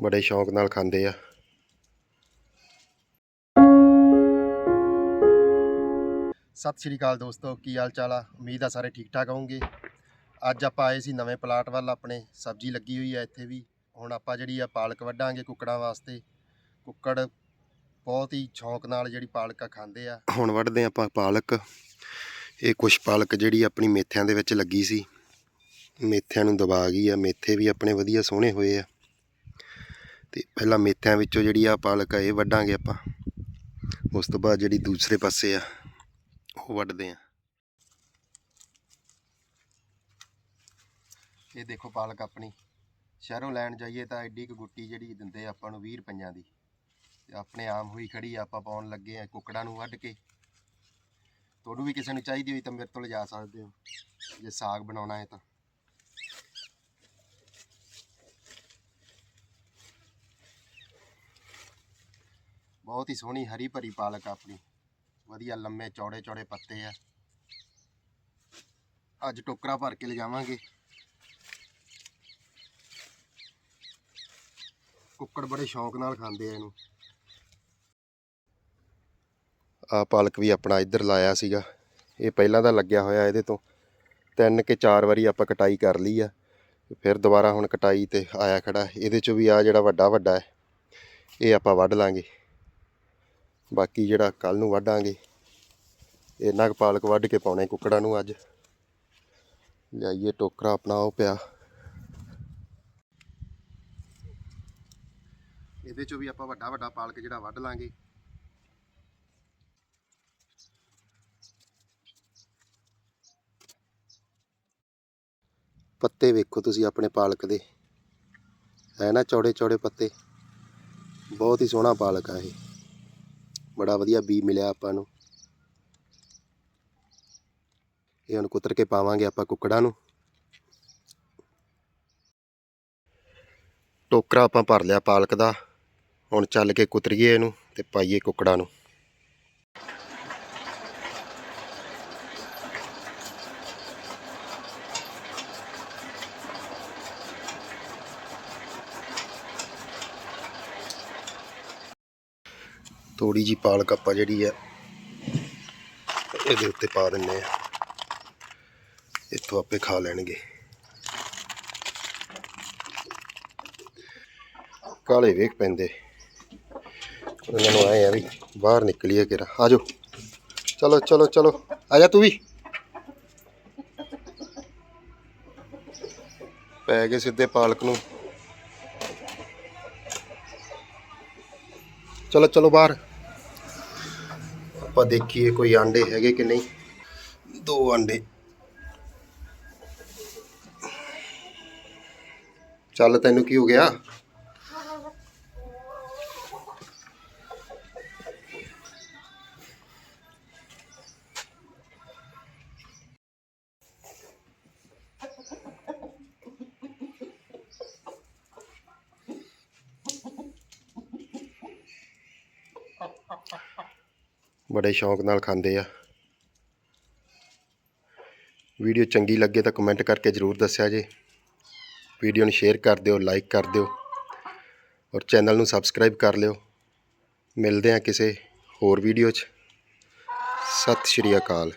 ਬੜੇ ਸ਼ੌਂਕ ਨਾਲ ਖਾਂਦੇ ਆ। ਸਤਿ ਸ਼੍ਰੀ ਅਕਾਲ ਦੋਸਤੋ ਕੀ ਹਾਲ ਚਾਲ ਆ? ਉਮੀਦ ਆ ਸਾਰੇ ਠੀਕ ਠਾਕ ਹੋਵੋਗੇ। ਅੱਜ ਆਪਾਂ ਆਏ ਸੀ ਨਵੇਂ ਪਲਾਟ ਵੱਲ ਆਪਣੇ ਸਬਜ਼ੀ ਲੱਗੀ ਹੋਈ ਆ ਇੱਥੇ ਵੀ। ਹੁਣ ਆਪਾਂ ਜਿਹੜੀ ਆ ਪਾਲਕ ਵੱਢਾਂਗੇ ਕੁੱਕੜਾਂ ਵਾਸਤੇ। ਕੁੱਕੜ ਬਹੁਤ ਹੀ ਸ਼ੌਂਕ ਨਾਲ ਜਿਹੜੀ ਪਾਲਕ ਆ ਖਾਂਦੇ ਆ। ਹੁਣ ਵੱਢਦੇ ਆਪਾਂ ਪਾਲਕ। ਇਹ ਕੁਛ ਪਾਲਕ ਜਿਹੜੀ ਆਪਣੀ ਮੇਥਿਆਂ ਦੇ ਵਿੱਚ ਲੱਗੀ ਸੀ। ਮੇਥਿਆਂ ਨੂੰ ਦਬਾ ਗਈ ਆ, ਮੇਥੇ ਵੀ ਆਪਣੇ ਵਧੀਆ ਸੋਹਣੇ ਹੋਏ ਆ। ਤੇ ਪਹਿਲਾਂ ਮੇਥਿਆਂ ਵਿੱਚੋਂ ਜਿਹੜੀ ਆ ਪਾਲਕ ਆ, ਇਹ ਵੱਢਾਂਗੇ ਆਪਾਂ। ਉਸ ਤੋਂ ਬਾਅਦ ਜਿਹੜੀ ਦੂਸਰੇ ਪਾਸੇ ਆ, ਉਹ ਵੱਢਦੇ ਆ। ਇਹ ਦੇਖੋ ਪਾਲਕ ਆਪਣੀ। ਸ਼ਹਿਰੋਂ ਲੈਣ ਜਾਈਏ ਤਾਂ ਐਡੀ ਕੁ ਗੁੱਟੀ ਜਿਹੜੀ ਦਿੰਦੇ ਆਪਾਂ ਨੂੰ 20 ਰੁਪਈਆਂ ਦੀ। ਤੇ ਆਪਣੇ ਆਮ ਹੋਈ ਖੜੀ ਆਪਾਂ ਪਾਉਣ ਲੱਗੇ ਆ ਕੁੱਕੜਾਂ ਨੂੰ ਵੱਢ ਕੇ। ਤੁਹਾਨੂੰ ਵੀ ਕਿਸੇ ਨੂੰ ਚਾਹੀਦੀ ਹੋਈ ਤਾਂ ਮੇਰੇ ਤੋਂ ਲਿਜਾ ਸਕਦੇ ਹੋ, ਜੇ ਸਾਗ ਬਣਾਉਣਾ ਹੈ ਤਾਂ। ਬਹੁਤ ਹੀ ਸੋਹਣੀ ਹਰੀ ਭਰੀ ਪਾਲਕ ਆ ਆਪਣੀ। ਵਧੀਆ ਲੰਮੇ ਚੌੜੇ ਚੌੜੇ ਪੱਤੇ ਆ। ਅੱਜ ਟੋਕਰਾ ਭਰ ਕੇ ਲਿਜਾਵਾਂਗੇ। ਕੁੱਕੜ ਬੜੇ ਸ਼ੌਂਕ ਨਾਲ ਖਾਂਦੇ ਆ ਇਹਨੂੰ। ਆ ਪਾਲਕ ਵੀ ਆਪਣਾ ਇੱਧਰ ਲਾਇਆ ਸੀਗਾ। ਇਹ ਪਹਿਲਾਂ ਦਾ ਲੱਗਿਆ ਹੋਇਆ ਇਹਦੇ ਤੋਂ। ਤਿੰਨ ਕਿ ਚਾਰ ਵਾਰੀ ਆਪਾਂ ਕਟਾਈ ਕਰ ਲਈ ਆ। ਫਿਰ ਦੁਬਾਰਾ ਹੁਣ ਕਟਾਈ ਤੇ ਆਇਆ ਖੜਾ। ਇਹਦੇ ਚੋਂ ਵੀ ਆ ਜਿਹੜਾ ਵੱਡਾ ਵੱਡਾ ਹੈ, ਇਹ ਆਪਾਂ ਵੱਢ ਲਾਂਗੇ। ਬਾਕੀ ਜਿਹੜਾ ਕੱਲ ਨੂੰ ਵੱਢਾਂਗੇ ਇੰਨਾ ਕੁ ਪਾਲਕ ਵੱਢ ਕੇ ਪਾਉਣੇ ਕੁੱਕੜਾਂ ਨੂੰ ਅੱਜ। ਲਿਆਈਏ ਟੋਕਰਾ, ਆਪਣਾ ਉਹ ਪਿਆ। ਇਹਦੇ ਚੋਂ ਵੀ ਆਪਾਂ ਵੱਡਾ ਵੱਡਾ ਪਾਲਕ ਜਿਹੜਾ ਵੱਢ ਲਾਂਗੇ। ਪੱਤੇ ਵੇਖੋ ਤੁਸੀਂ ਆਪਣੇ ਪਾਲਕ ਦੇ। ਹੈ ਨਾ ਚੌੜੇ ਚੌੜੇ ਪੱਤੇ। ਬਹੁਤ ਹੀ ਸੋਹਣਾ ਪਾਲਕ ਆ ਇਹ। ਬੜਾ ਵਧੀਆ ਬੀ ਮਿਲਿਆ ਆਪਾਂ ਨੂੰ। ਇਹ ਹੁਣ ਕੁਤਰ ਕੇ ਪਾਵਾਂਗੇ ਆਪਾਂ ਕੁੱਕੜਾਂ ਨੂੰ। ਟੋਕਰਾ ਆਪਾਂ ਭਰ ਲਿਆ ਪਾਲਕ ਦਾ। ਹੁਣ ਚੱਲ ਕੇ ਕੁਤਰੀਏ ਇਹਨੂੰ ਤੇ ਪਾਈਏ ਕੁੱਕੜਾਂ ਨੂੰ। ਥੋੜੀ ਜੀ ਪਾਲਕ ਆਪਾਂ ਜਿਹੜੀ ਆ, ਇਹਦੇ ਉੱਤੇ ਪਾ ਦਿੰਨੇ ਆ। ਇੱਥੋਂ ਆਪੇ ਖਾ ਲੈਣਗੇ। ਕਾਲੇ ਵੇਖ ਪੈਂਦੇ। ਉਹਨਾਂ ਨੂੰ ਆਏ ਆ ਵੀ ਬਾਹਰ ਨਿਕਲੀਏ ਕਿਰਾ ਆਜੋ ਚਲੋ ਚਲੋ ਚਲੋ। ਆ ਜਾ ਤੂੰ ਵੀ। ਪੈ ਗਏ ਸਿੱਧੇ ਪਾਲਕ ਨੂੰ। ਚਲੋ ਚਲੋ ਬਾਹਰ। ਆਪਾਂ ਦੇਖੀਏ ਕੋਈ ਆਂਡੇ ਹੈਗੇ ਕਿ ਨਹੀਂ। ਦੋ ਆਂਡੇ। ਚੱਲ ਤੈਨੂੰ ਕੀ ਹੋ ਗਿਆ? ਬੜੇ ਸ਼ੌਂਕ ਨਾਲ ਖਾਂਦੇ ਆ। ਵੀਡੀਓ ਚੰਗੀ ਲੱਗੇ ਤਾਂ ਕਮੈਂਟ ਕਰਕੇ ਜਰੂਰ ਦੱਸਿਆ ਜੇ। ਵੀਡੀਓ ਨੂੰ ਸ਼ੇਅਰ ਕਰ ਦਿਓ ਲਾਈਕ ਕਰ ਦਿਓ ਔਰ ਚੈਨਲ ਨੂੰ ਸਬਸਕ੍ਰਾਈਬ ਕਰ ਲਿਓ। ਮਿਲਦੇ ਹਾਂ ਕਿਸੇ ਹੋਰ ਵੀਡੀਓ 'ਚ। ਸਤਿ ਸ਼੍ਰੀ ਅਕਾਲ।